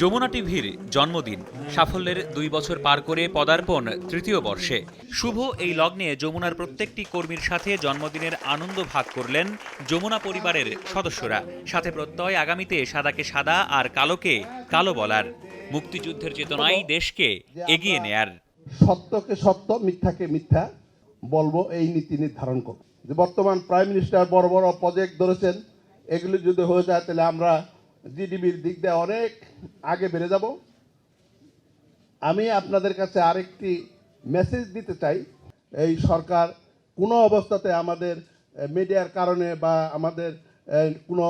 যমুনা টিভির জন্মদিন। সাফল্যের দুই বছর পার করে পদার্পণ তৃতীয় বর্ষে। শুভ এই লগ্নে যমুনার প্রত্যেকটি কর্মীর সাথে জন্মদিনের আনন্দ ভাগ করলেন যমুনা পরিবারের সদস্যরা। সাথে প্রত্যয় আগামীতে সাদাকে সাদা আর কালোকে কালো বলার। মুক্তিযুদ্ধের চেতনায় দেশকে এগিয়ে নেয়ার। সত্যকে সত্য, মিথ্যাকে মিথ্যা বলব এই নীতি নির্ধারণ করব যে বর্তমান প্রাইম মিনিস্টার বড় বড় প্রজেক্ট ধরেছেন এগুলি যদি হয়ে যায়, তাহলে আমরা জিডিপির দিক দিয়ে অনেক আগে বেড়ে যাব। আমি আপনাদের কাছে আরেকটি মেসেজ দিতে চাই। এই সরকার কোনো অবস্থাতে আমাদের মিডিয়ার কারণে বা আমাদের কোনো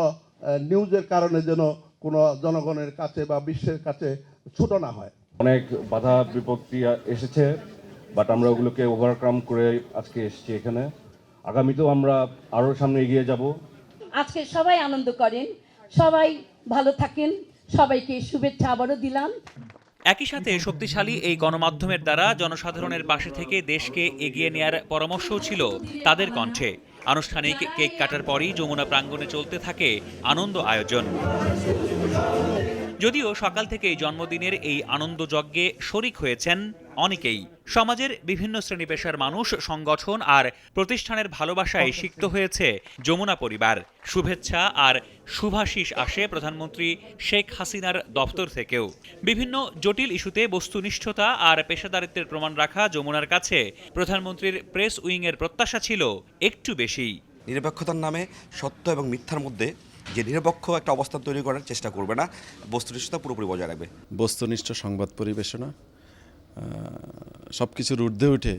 নিউজের কারণে যেন কোনো জনগণের কাছে বা বিশ্বের কাছে ছোট না হয়। অনেক বাধা বিপত্তি এসেছে বাট আমরা ওগুলোকে ওভারকাম করে আজকে এসেছি এখানে। আগামীতেও আমরা আরও সামনে এগিয়ে যাব। আজকে সবাই আনন্দ করেন। সবাই ভালো থাকেন। সবাইকে শুভেচ্ছা আবারও দিলাম। একই সাথে শক্তিশালী এই গণমাধ্যমের দ্বারা জনসাধারণের পাশে থেকে দেশকে এগিয়ে নেয়ার পরামর্শও ছিল তাদের কণ্ঠে। আনুষ্ঠানিক কেক কাটার পরই যমুনা প্রাঙ্গণে চলতে থাকে আনন্দ আয়োজন। যদিও সকাল থেকেই জন্মদিনের এই আনন্দযজ্ঞে শরিক হয়েছেন অনেকেই। সমাজের বিভিন্ন শ্রেণি পেশার মানুষ সংগঠন আর প্রতিষ্ঠানের ভালোবাসায় সিক্ত হয়েছে যমুনা পরিবার। শুভেচ্ছা আর শুভাশিস আসে প্রধানমন্ত্রী শেখ হাসিনার দপ্তর থেকেও। বিভিন্ন জটিল ইস্যুতে বস্তুনিষ্ঠতা আর পেশাদারিত্বের প্রমাণ রাখা যমুনার কাছে প্রধানমন্ত্রীর প্রেস উইংয়ের প্রত্যাশা ছিল একটু বেশি নিরপেক্ষতার নামে সত্য এবং মিথ্যার মধ্যে যে নিরপেক্ষ একটা অবস্থান তৈরি করার চেষ্টা করবে না বস্তুনিষ্ঠতা পুরোপুরি বজায় রাখবে। বস্তুনিষ্ঠ সংবাদ পরিবেশনা সব কিছুর ঊর্ধ্বে উঠে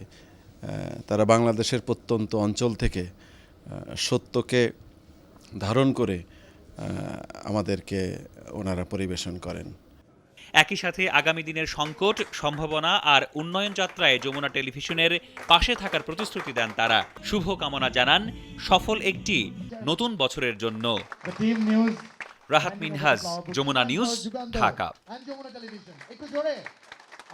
তারা বাংলাদেশের প্রত্যন্ত অঞ্চল থেকে সত্যকে ধারণ করে আমাদেরকে ওনারা পরিবেশন করেন। একই সাথে আগামী দিনের সংকট সম্ভাবনা আর উন্নয়ন যাত্রায় যমুনা টেলিভিশনের পাশে থাকার প্রতিশ্রুতি দেন তারা। শুভকামনা জানান সফল একটি নতুন বছরের জন্য। রাহাত মিনহাজ যমুনা নিউজ ঢাকা।